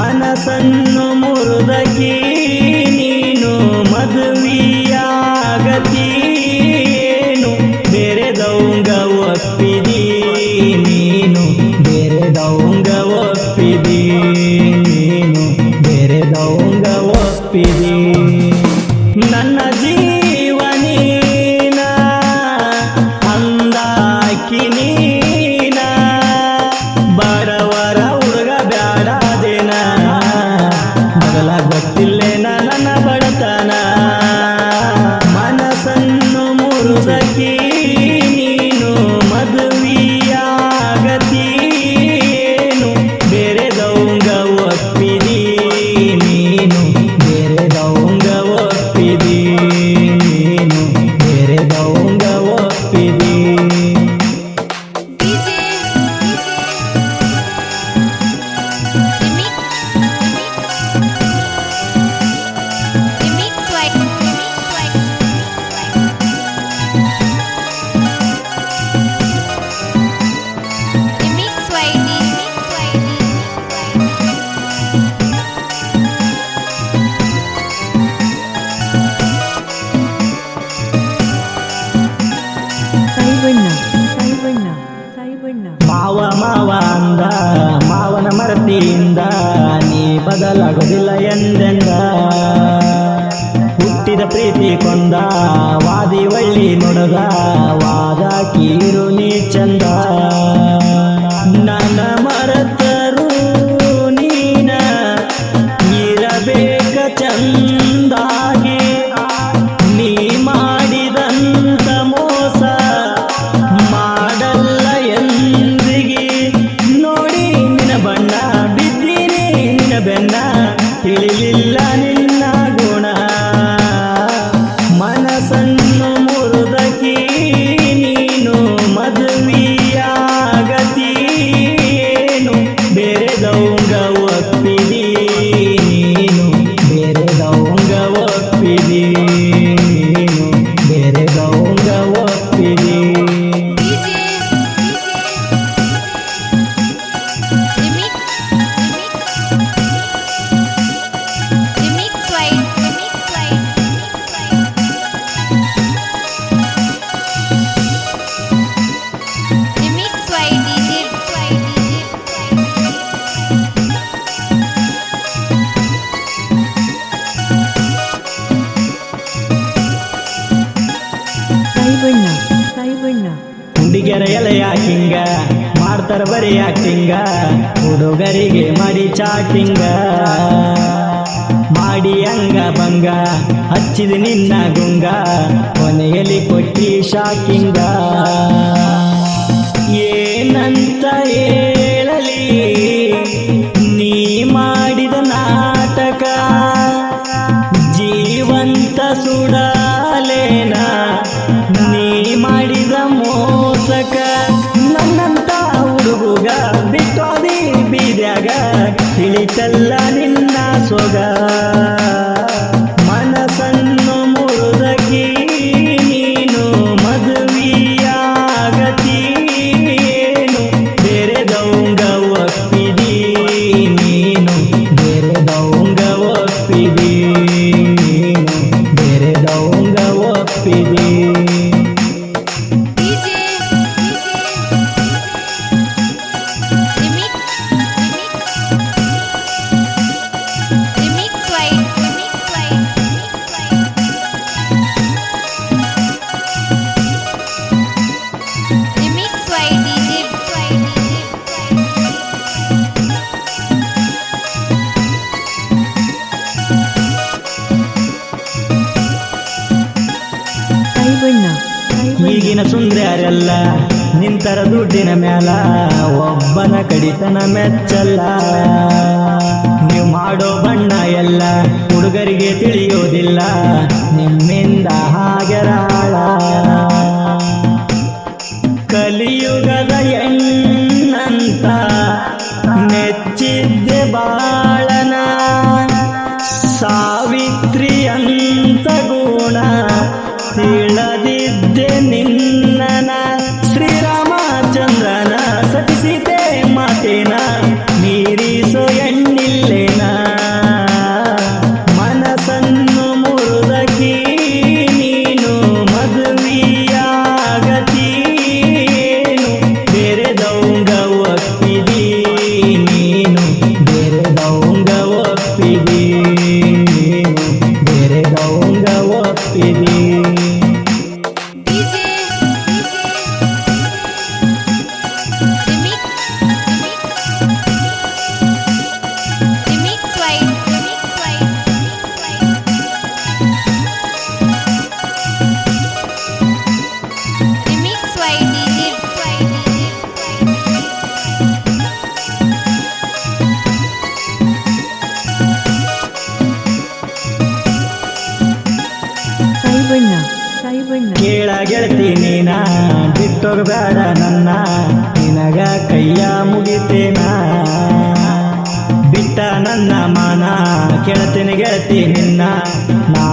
ಮನಸನ್ನು ಮುರುದಕಿ ನೀನು ಏನು ಬೇರೆ ದೌಂಗ ಒಪ್ಪಿದಿ ನೀನು ಬೇರೆ ದೌಂಗ 这一天 ಬಂದ ನೀ ಬದಲಾಗುವುದಿಲ್ಲ ಎಂದೆಂದ ಹುಟ್ಟಿದ ಪ್ರೀತಿ ಕೊಂದ ವಾದಿ ವಳ್ಳಿ ನುಡದ ವಾದ ಕೀರು ನೀ ಚಂದ ಹುಡುಗಿಯರ ಯಾಕಿಂಗ ಮಾಡ್ತಾರ ಬರೆಯ ಯಾಕಿಂಗ ಹುಡುಗರಿಗೆ ಮಡಿ ಚಾಟಿಂಗ ಮಾಡಿ ಅಂಗ ಬಂಗ ಹಚ್ಚಿದ ನಿನ್ನ ಗುಂಗ, ಕೊನೆಯಲ್ಲಿ ಕೊಟ್ಟಿ ಶಾಕಿಂಗ. ಏನಂತ ಏ calar. ಈಗಿನ ಸುಂದರಲ್ಲ ನಿಂತರ ದುಡ್ಡಿನ ಮ್ಯಾಲ ಒಬ್ಬನ ಕಡಿತನ ಮೆಚ್ಚಲ್ಲ. ನೀವು ಮಾಡೋ ಬಣ್ಣ ಎಲ್ಲ ಕೇಳ ಗೆಳತಿ ನೀನ ನನ್ನ. ನಿನಗ ಕೈಯ ಮುಗಿತೇನ? ಬಿಟ್ಟ ನನ್ನ ಮಾನ ಕೇಳ್ತೀನಿ ಗೆಳತಿ ನಿನ್ನ. ನಾ